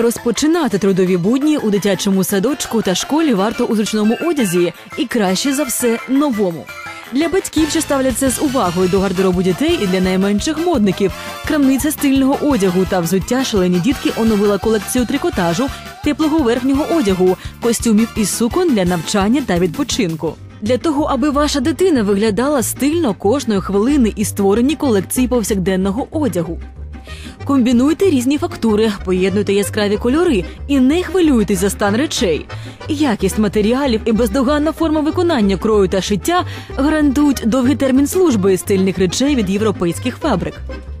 Розпочинати трудові будні у дитячому садочку та школі варто у зручному одязі і краще за все новому. Для батьків, що ставляться з увагою до гардеробу дітей і для найменших модників, крамниця стильного одягу та взуття шалені дітки оновила колекцію трикотажу, теплого верхнього одягу, костюмів і сукон для навчання та відпочинку. Для того, аби ваша дитина виглядала стильно кожної хвилини і створені колекції повсякденного одягу. Комбінуйте різні фактури, поєднуйте яскраві кольори і не хвилюйтесь за стан речей. Якість матеріалів і бездоганна форма виконання крою та шиття гарантують довгий термін служби стильних речей від європейських фабрик.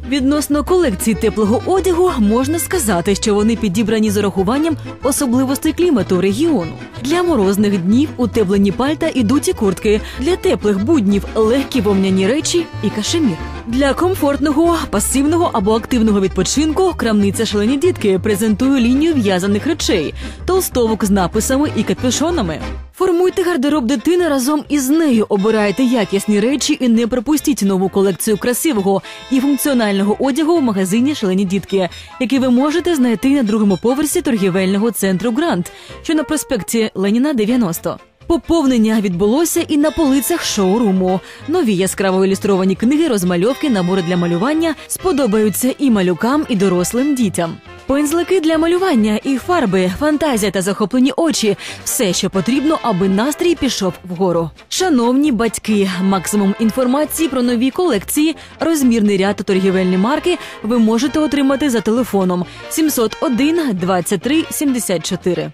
Відносно колекції теплого одягу можна сказати, що вони підібрані з урахуванням особливостей клімату регіону. Для морозних днів утеплені пальта і куртки, для теплих буднів легкі вовняні речі і кашемір. Для комфортного, пасивного або активного відпочинку крамниця шалені дітки презентує лінію в'язаних речей, толстовок з написами і капюшонами. Формуйте гардероб дитини разом із нею. Обирайте якісні речі і не пропустіть нову колекцію красивого і функціонального одягу в магазині Шалені дітки, який ви можете знайти на другому поверсі торгівельного центру Грант, що на проспекті Леніна 90. Поповнення відбулося і на полицях шоуруму. Нові яскраво ілюстровані книги, розмальовки, набори для малювання сподобаються і малюкам, і дорослим дітям. Пензлики для малювання і фарби, фантазія та захоплені очі все, що потрібно, аби настрій пішов вгору. Шановні батьки, максимум інформації про нові колекції, розмірний ряд та торгівельні марки ви можете отримати за телефоном 701 23 74.